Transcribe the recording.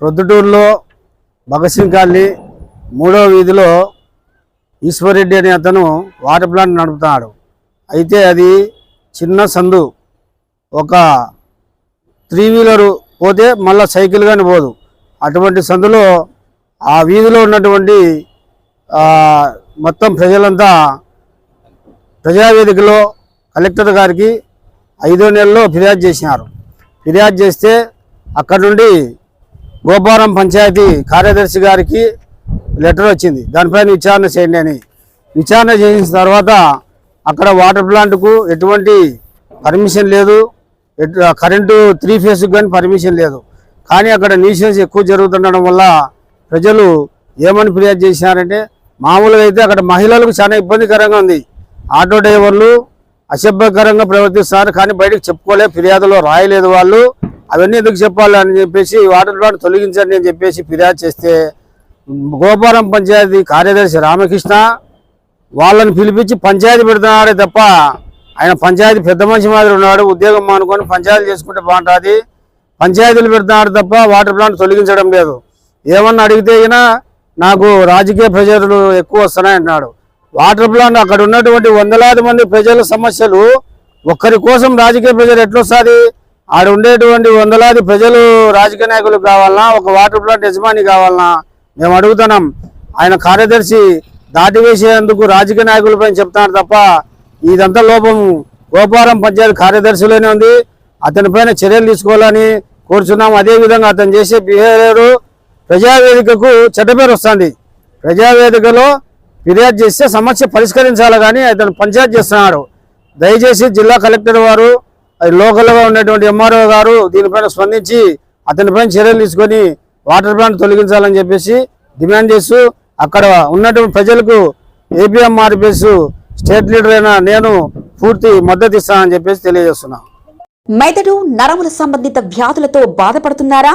ప్రొద్దుటూరులో భగత్ సింగ్ కాలనీ మూడో వీధిలో ఈశ్వర్రెడ్డి అనే అతను వాటర్ ప్లాంట్ నడుపుతున్నాడు. అయితే అది చిన్న సందు. ఒక త్రీ వీలరు పోతే మళ్ళీ సైకిల్ కానీ పోదు. అటువంటి సందులో ఆ వీధిలో ఉన్నటువంటి మొత్తం ప్రజలంతా ప్రజావేదికలో కలెక్టర్ గారికి ఐదో నెలలో ఫిర్యాదు చేసినారు. ఫిర్యాదు చేస్తే అక్కడ నుండి గోపారం పంచాయతీ కార్యదర్శి గారికి లెటర్ వచ్చింది. దానిపైన విచారణ చేయండి అని. విచారణ చేసిన తర్వాత అక్కడ వాటర్ ప్లాంట్కు ఎటువంటి పర్మిషన్ లేదు. ఎటు కరెంటు త్రీ ఫేస్కి కానీ పర్మిషన్ లేదు. కానీ అక్కడ న్యూసెన్స్ ఎక్కువ జరుగుతుండడం వల్ల ప్రజలు ఏమని ఫిర్యాదు చేసినారంటే మామూలుగా అయితే అక్కడ మహిళలకు చాలా ఇబ్బందికరంగా ఉంది. ఆటో డ్రైవర్లు అసభ్యకరంగా ప్రవర్తిస్తున్నారు కానీ బయటకు చెప్పుకోలే ఫిర్యాదులో రాయలేదు వాళ్ళు. అవన్నీ ఎందుకు చెప్పాలి అని చెప్పేసి వాటర్ ప్లాంట్ తొలగించండి అని చెప్పేసి ఫిర్యాదు చేస్తే గోపారం పంచాయతీ కార్యదర్శి రామకృష్ణ వాళ్ళని పిలిపించి పంచాయతీ పెడుతున్నాడే తప్ప ఆయన పంచాయతీ పెద్ద మనిషి మాదిరి ఉన్నాడు ఉద్యోగం మానుకొని పంచాయతీ చేసుకుంటే బాగుంటుంది. పంచాయతీలు పెడుతున్నాడు తప్ప వాటర్ ప్లాంట్ తొలగించడం లేదు. ఏమన్నా అడిగితే అయినా నాకు రాజకీయ ప్రజలు ఎక్కువ వస్తున్నాయి అన్నాడు వాటర్ ప్లాంట్ అక్కడ ఉన్నటువంటి వందలాది మంది ప్రజల సమస్యలు ఒక్కరి కోసం రాజకీయ ప్రజలు ఎట్లొస్తుంది? ఆడ ఉండేటువంటి వందలాది ప్రజలు రాజకీయ నాయకులు కావాలన్నా ఒక వాటర్ ప్లాంట్ యజమాని కావాలన్నా మేము అడుగుతున్నాం. ఆయన కార్యదర్శి దాటివేసేందుకు రాజకీయ నాయకులపై చెప్తున్నారు తప్ప ఇదంతా లోపం. గోపారం పంచాయతీ కార్యదర్శిలోనే ఉంది. అతనిపైన చర్యలు తీసుకోవాలని కోరుచున్నాం. అదేవిధంగా అతను చేసే బిహేవియరు ప్రజావేదికకు చెడ్డ పేరు వస్తుంది. ప్రజావేదికలో ఫిర్యాదు చేస్తే సమస్య పరిష్కరించాలి కానీ అతను పంచాయతీ చేస్తున్నాడు. దయచేసి జిల్లా కలెక్టర్ వారు అది లోకల్గా ఉన్నటువంటి ఎంఆర్ఓ గారు దీనిపైన స్పందించి అతనిపైన చర్యలు తీసుకొని వాటర్ ప్లాంట్ తొలగించాలని చెప్పేసి డిమాండ్ చేస్తూ అక్కడ ఉన్నటువంటి ప్రజలకు ఏపీఎంఆర్పిఎస్ స్టేట్ లీడర్ అయిన నేను పూర్తి మద్దతు ఇస్తానని చెప్పేసి తెలియజేస్తున్నాను మెదడు నరముల సంబంధిత వ్యాధులతో బాధపడుతున్నారా?